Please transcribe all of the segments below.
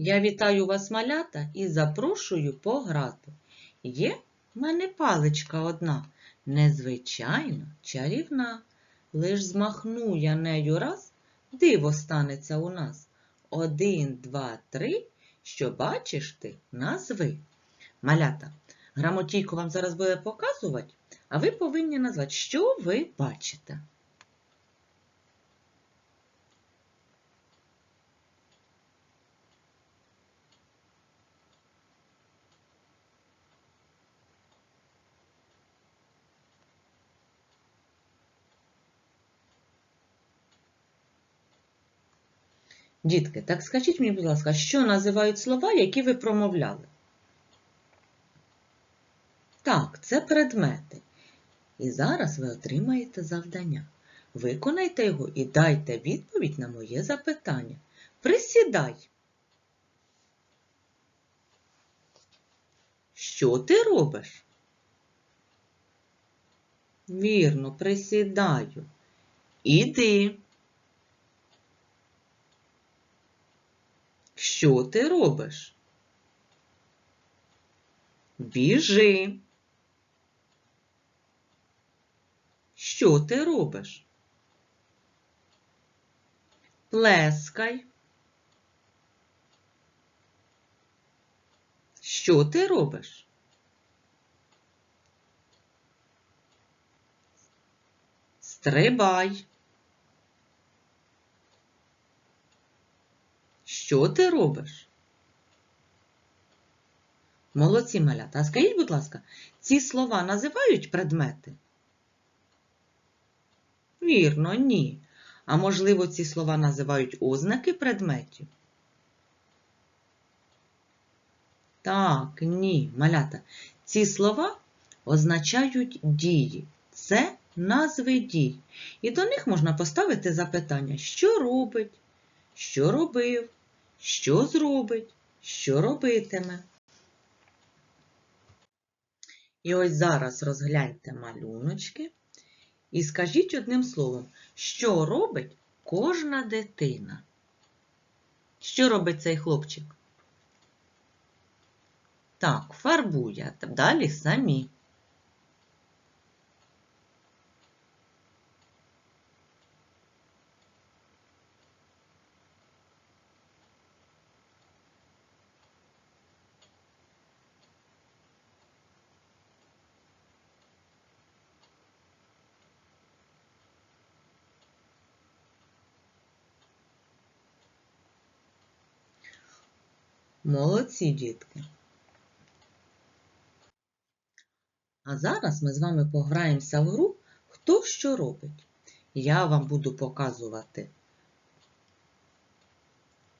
Я вітаю вас, малята, і запрошую пограти. Є в мене паличка одна, незвичайно чарівна. Лиш змахну я нею раз, диво станеться у нас. Один, два, три, що бачиш ти, назви. Малята, грамотійку вам зараз буде показувати, а ви повинні назвати, що ви бачите. Дітки, так скажіть мені, будь ласка, що називають слова, які ви промовляли? Так, це предмети. І зараз ви отримаєте завдання. Виконайте його і дайте відповідь на моє запитання. Присідай. Що ти робиш? Вірно, присідаю. Іди. Що ти робиш? Біжи. Що ти робиш? Плескай. Що ти робиш? Стрибай. Що ти робиш? Молодці малята. А скажіть, будь ласка, ці слова називають предмети? Вірно, ні. А можливо, ці слова називають ознаки предметів? Так, ні, малята. Ці слова означають дії. Це назви дій. І до них можна поставити запитання, що робить, що робив, що зробить, що робитиме. І ось зараз розгляньте малюночки і скажіть одним словом, що робить кожна дитина. Що робить цей хлопчик? Так, фарбує, далі самі. Молодці, дітки. А зараз ми з вами пограємося в гру Хто що робить. Я вам буду показувати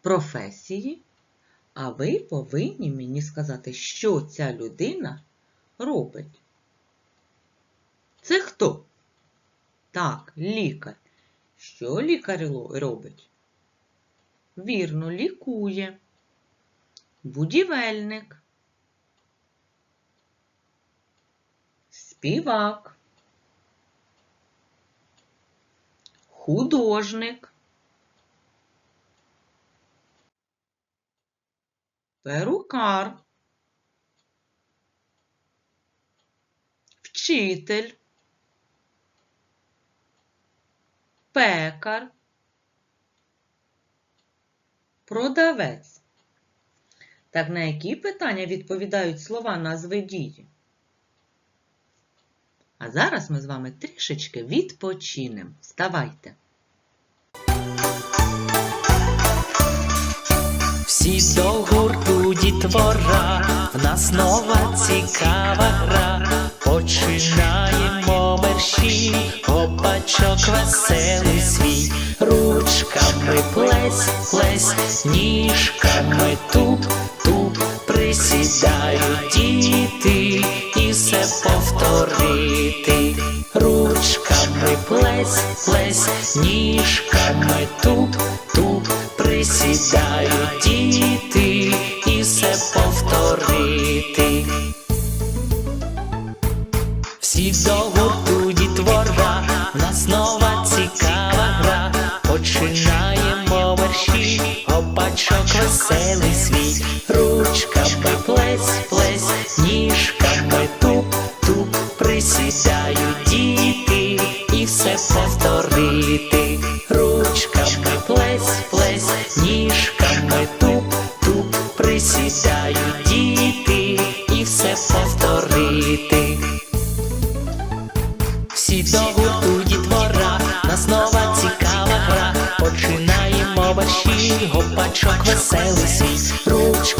професії, а ви повинні мені сказати, що ця людина робить. Це хто? Так, лікар. Що лікар робить? Вірно, лікує. Будівельник. Співак. Художник. Перукар. Вчитель. Пекар. Продавець. Так на які питання відповідають слова назви дії? А зараз ми з вами трішечки відпочинемо. Вставайте! Всі до гурту дітвора, в нас нова цікава гра. Починаємо мерщі, опачок веселий свій. Ручками плесь, плесь, ніжками туп, туп, присідають діти і все повторити. Ручками плесь, плесь, ніжками туп, туп, присідають діти і все повторити. Всі до гурту в нас нова цікава гра. Починаємо верші, опачок веселий. світ,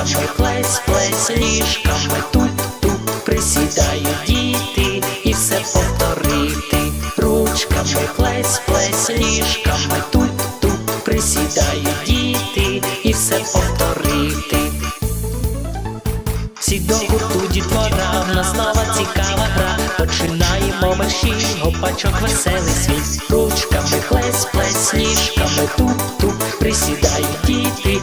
Ручками плесь, плесь, ніжками тут, тут присідають діти і все повторити. Ручками плесь, плесь, ніжками тут, тут присідають діти і все повторити. Всі до гурту дітвора, в нас нова цікава гра. Починаємо мерщі, гопачок веселий світ. Ручками плесь, плесь, ніжками туп, туп, присідають діти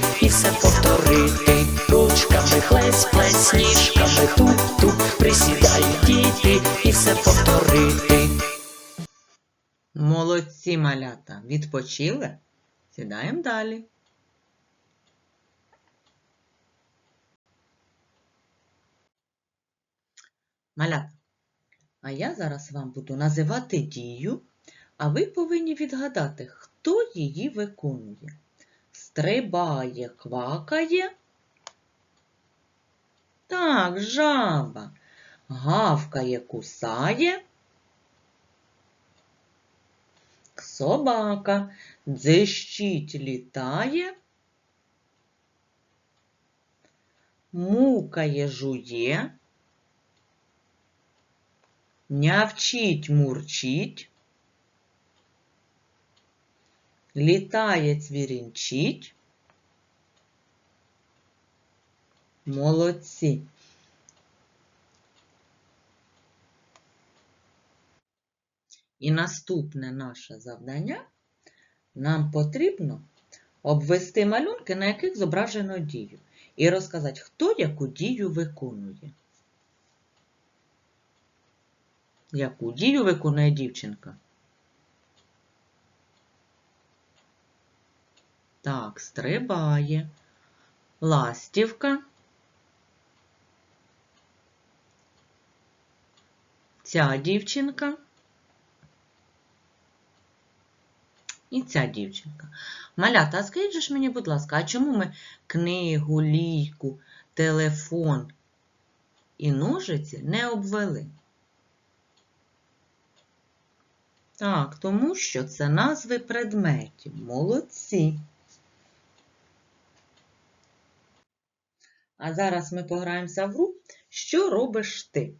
Молодці малята. Відпочили? Сідаємо далі. Малята. А я зараз вам буду називати дію, а ви повинні відгадати, хто її виконує. Стрибає, квакає. Так, жаба. Гавкає, кусає. Собака дзищить, літає, мукає, жує, нявчить, мурчить, літає, цвірінчить. Молодці. І наступне наше завдання нам потрібно обвести малюнки, на яких зображено дію, і розказати, хто яку дію виконує. Яку дію виконує дівчинка? Так, стрибає. Ластівка. Ця дівчинка. І ця дівчинка. Малята, а скажіть ж мені, будь ласка, а чому ми книгу, лійку, телефон і ножиці не обвели? Так, тому що це назви предметів. Молодці. А зараз ми пограємося в гру Що робиш ти?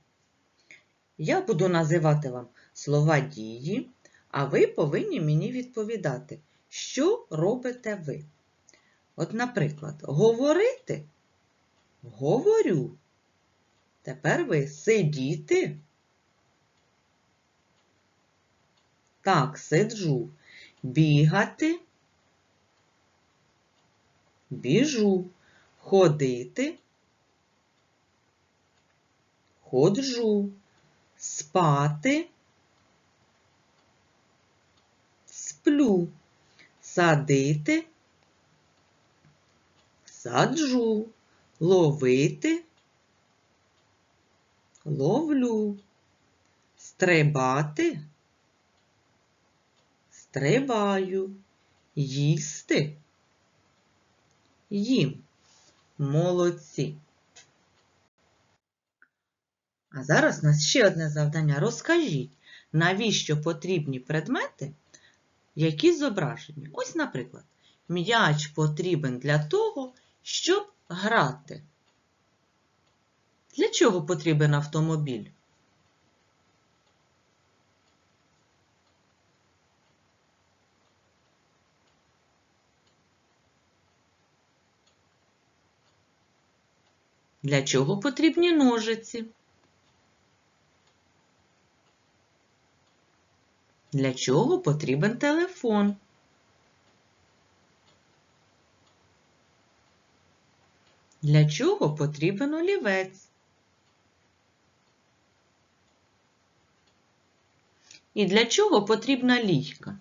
Я буду називати вам слова дії, а ви повинні мені відповідати, що робите ви. От, наприклад, говорити говорю. Тепер ви сидіти. Так, сиджу. Бігати. Біжу. Ходити. Ходжу. Спати. Сплю. Садити. Саджу. Ловити. Ловлю. Стрибати. Стрибаю. Їсти. Їм. Молодці. А зараз у нас ще одне завдання. Розкажіть, навіщо потрібні предмети, які зображені. Ось, наприклад, м'яч потрібен для того, щоб грати. Для чого потрібен автомобіль? Для чого потрібні ножиці? Для чого потрібен телефон? Для чого потрібен олівець? І для чого потрібна лійка?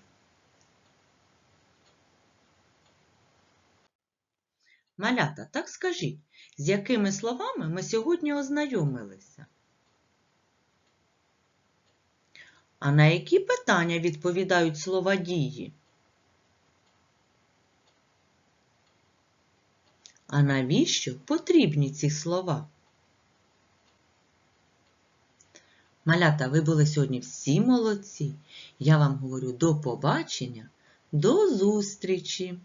Малята, так скажіть, з якими словами ми сьогодні ознайомилися? А на які питання відповідають слова дії? А навіщо потрібні ці слова? Малята, ви були сьогодні всі молодці. Я вам говорю до побачення, до зустрічі!